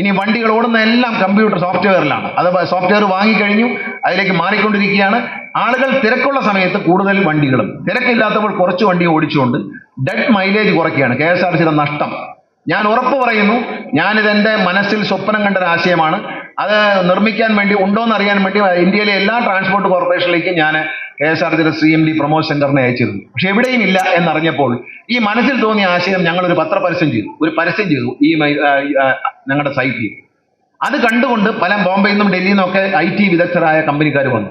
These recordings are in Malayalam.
ഇനി വണ്ടികൾ ഓടുന്ന എല്ലാം കമ്പ്യൂട്ടർ സോഫ്റ്റ്വെയറിലാണ് അത് സോഫ്റ്റ്വെയർ വാങ്ങിക്കഴിഞ്ഞു അതിലേക്ക് മാറിക്കൊണ്ടിരിക്കുകയാണ്. ആളുകൾ തിരക്കുള്ള സമയത്ത് കൂടുതൽ വണ്ടികളും. തിരക്കില്ലാത്തപ്പോൾ കുറച്ച് വണ്ടി ഓടിച്ചുകൊണ്ട് ഡെഡ് മൈലേജ് കുറയ്ക്കുകയാണ്. കെ എസ് ആർ സിയുടെ നഷ്ടം. ഞാൻ ഉറപ്പ് പറയുന്നു ഞാനിത് എന്റെ മനസ്സിൽ സ്വപ്നം കണ്ട ഒരു ആശയമാണ്. അത് നിർമ്മിക്കാൻ വേണ്ടി ഉണ്ടോയെന്ന് അറിയാൻ വേണ്ടി ഇന്ത്യയിലെ എല്ലാ ട്രാൻസ്പോർട്ട് കോർപ്പറേഷനിലേക്കും ഞാൻ കെ എസ് ആർ സിയുടെ സി എം ഡി പ്രമോദ് ശങ്കറിനെ അയച്ചിരുന്നു. പക്ഷെ എവിടെയും ഇല്ല എന്നറിഞ്ഞപ്പോൾ ഈ മനസ്സിൽ തോന്നിയ ആശയം ഞങ്ങൾ ഒരു പത്രപരസ്യം ചെയ്തു. ഒരു പരസ്യം ചെയ്തു ഈ ഞങ്ങളുടെ സൈറ്റിൽ. അത് കണ്ടുകൊണ്ട് പല ബോംബെയിൽ നിന്നും ഡൽഹിയിൽ നിന്നൊക്കെ ഐ ടി വിദഗ്ധരായ കമ്പനിക്കാർ വന്നു.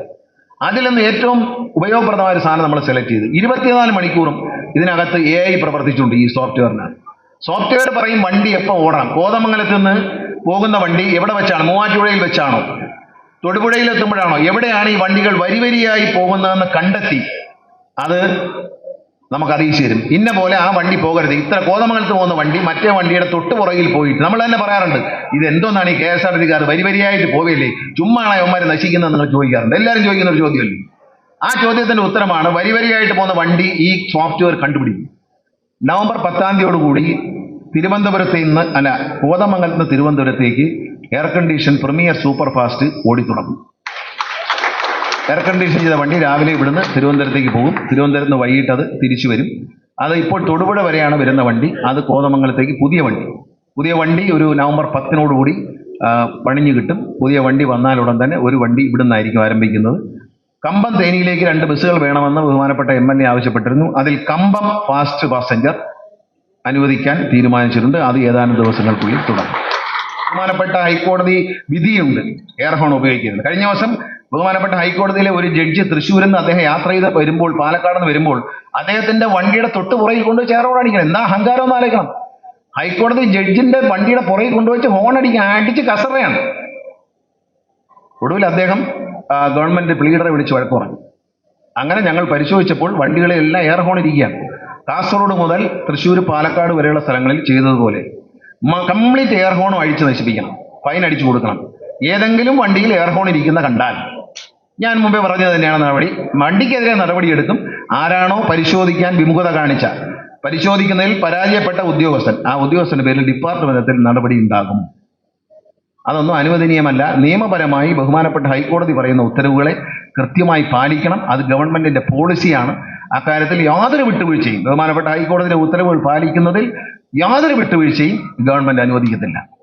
അതിൽ നിന്ന് ഏറ്റവും ഉപയോഗപ്രദമായ ഒരു സാധനം നമ്മൾ സെലക്ട് ചെയ്തു. ഇരുപത്തിനാല് മണിക്കൂറും ഇതിനകത്ത് എ ഐ പ്രവർത്തിച്ചുണ്ട് ഈ സോഫ്റ്റ്വെയറിനാണ് സോഫ്റ്റ്വെയർ പറയും വണ്ടി എപ്പോൾ ഓടണം. കോതമംഗലത്ത് നിന്ന് പോകുന്ന വണ്ടി എവിടെ വെച്ചാണ്? മൂവാറ്റുപുഴയിൽ വെച്ചാണോ? തൊടുപുഴയിൽ എത്തുമ്പോഴാണോ എവിടെയാണ് ഈ വണ്ടികൾ വരി വരിയായി പോകുന്നതെന്ന് കണ്ടെത്തി അത് നമുക്ക് അറിയിച്ചു തരും ഇന്ന പോലെ ആ വണ്ടി പോകരുത്. ഇത്ര കോതമംഗലത്ത് പോകുന്ന വണ്ടി മറ്റേ വണ്ടിയുടെ തൊട്ട് പുറകിൽ പോയിട്ട് നമ്മൾ തന്നെ പറയാറുണ്ട് ഇത് എന്തോന്നാണ് ഈ K S R T car വരി വരിയായിട്ട് പോവില്ലേ ചുമ്മാണ് അവന്മാർ നശിക്കുന്നത് നിങ്ങൾ ചോദിക്കാറുണ്ട്. എല്ലാവരും ചോദിക്കുന്ന ഒരു ചോദ്യമല്ലേ? ആ ചോദ്യത്തിന്റെ ഉത്തരമാണ് വരി വരിയായിട്ട് പോകുന്ന വണ്ടി ഈ സോഫ്റ്റ്വെയർ കണ്ടുപിടിക്കും. നവംബർ പത്താം തീയതിയോടുകൂടി തിരുവനന്തപുരത്ത് നിന്ന് അല്ല കോതമംഗലത്ത് നിന്ന് തിരുവനന്തപുരത്തേക്ക് air condition premier super fast ഓടിത്തുടങ്ങും air condition ചെയ്ത വണ്ടി രാവിലെ ഇവിടുന്ന് തിരുവനന്തപുരത്തേക്ക് പോകും. തിരുവനന്തപുരത്ത് നിന്ന് വൈകിട്ട് അത് തിരിച്ചു വരും. അത് ഇപ്പോൾ തൊടുപുഴ വരെയാണ് വരുന്ന വണ്ടി. അത് കോതമംഗലത്തേക്ക് പുതിയ വണ്ടി. പുതിയ വണ്ടി ഒരു നവംബർ പത്തിനോടുകൂടി പണിഞ്ഞു കിട്ടും. പുതിയ വണ്ടി വന്നാലുടൻ തന്നെ ഒരു വണ്ടി ഇവിടുന്ന് ആയിരിക്കും ആരംഭിക്കുന്നത്. കമ്പം തേനിയിലേക്ക് രണ്ട് ബസ്സുകൾ വേണമെന്ന് ബഹുമാനപ്പെട്ട എം എൽ എ ആവശ്യപ്പെട്ടിരുന്നു. അതിൽ കമ്പം ഫാസ്റ്റ് പാസഞ്ചർ അനുവദിക്കാൻ തീരുമാനിച്ചിട്ടുണ്ട്. അത് ഏതാനും ദിവസങ്ങൾക്കുള്ളിൽ തുടങ്ങും. ബഹുമാനപ്പെട്ട ഹൈക്കോടതി വിധിയുണ്ട്. എയർ ഹോൺ ഉപയോഗിക്കുന്നത് കഴിഞ്ഞ ദിവസം ബഹുമാനപ്പെട്ട ഹൈക്കോടതിയിലെ ഒരു ജഡ്ജി തൃശ്ശൂരിൽ നിന്ന് അദ്ദേഹം യാത്ര ചെയ്ത് വരുമ്പോൾ പാലക്കാട് നിന്ന് വരുമ്പോൾ അദ്ദേഹത്തിന്റെ വണ്ടിയുടെ തൊട്ട് പുറകിൽ കൊണ്ട് ചേറോട് അടിക്കണം. എന്താ അഹങ്കാരം ഒന്ന് ആലോചിക്കണം. ഹൈക്കോടതി ജഡ്ജിന്റെ വണ്ടിയുടെ പുറകിൽ കൊണ്ടുവച്ച് ഹോൺ അടിക്കാൻ അടിച്ച് കസറയാണ്. ഒടുവിൽ അദ്ദേഹം ഗവൺമെന്റ് പ്ലീഡറെ വിളിച്ച് വഴക്ക് പറഞ്ഞു. അങ്ങനെ ഞങ്ങൾ പരിശോധിച്ചപ്പോൾ വണ്ടികളെല്ലാം എയർ ഹോൺ ഇരിക്കുകയാണ്. കാസർഗോഡ് മുതൽ തൃശ്ശൂർ പാലക്കാട് വരെയുള്ള സ്ഥലങ്ങളിൽ ചെയ്തതുപോലെ. കംപ്ലീറ്റ് എയർ ഹോണും അഴിച്ച് നശിപ്പിക്കണം. ഫൈൻ അടിച്ചു കൊടുക്കണം. ഏതെങ്കിലും വണ്ടിയിൽ എയർ ഹോൺ ഇരിക്കുന്ന കണ്ടാൽ ഞാൻ മുമ്പേ പറഞ്ഞത് തന്നെയാണ് നടപടി. വണ്ടിക്കെതിരെ നടപടിയെടുക്കും. ആരാണോ പരിശോധിക്കാൻ വിമുഖത കാണിച്ച പരിശോധിക്കുന്നതിൽ പരാജയപ്പെട്ട ഉദ്യോഗസ്ഥൻ ആ ഉദ്യോഗസ്ഥന്റെ പേരിൽ ഡിപ്പാർട്ട്മെന്റത്തിൽ നടപടി ഉണ്ടാകും. അതൊന്നും അനുവദനീയമല്ല. നിയമപരമായി ബഹുമാനപ്പെട്ട ഹൈക്കോടതി പറയുന്ന ഉത്തരവുകളെ കൃത്യമായി പാലിക്കണം. അത് ഗവൺമെന്റിന്റെ പോളിസിയാണ് അക്കാര്യത്തിൽ യാതൊരു വിട്ടുവീഴ്ചയും ബഹുമാനപ്പെട്ട ഹൈക്കോടതിയുടെ ഉത്തരവുകൾ പാലിക്കുന്നതിൽ യാതൊരു വിട്ടുവീഴ്ചയും ഗവൺമെന്റ് അനുവദിക്കത്തില്ല.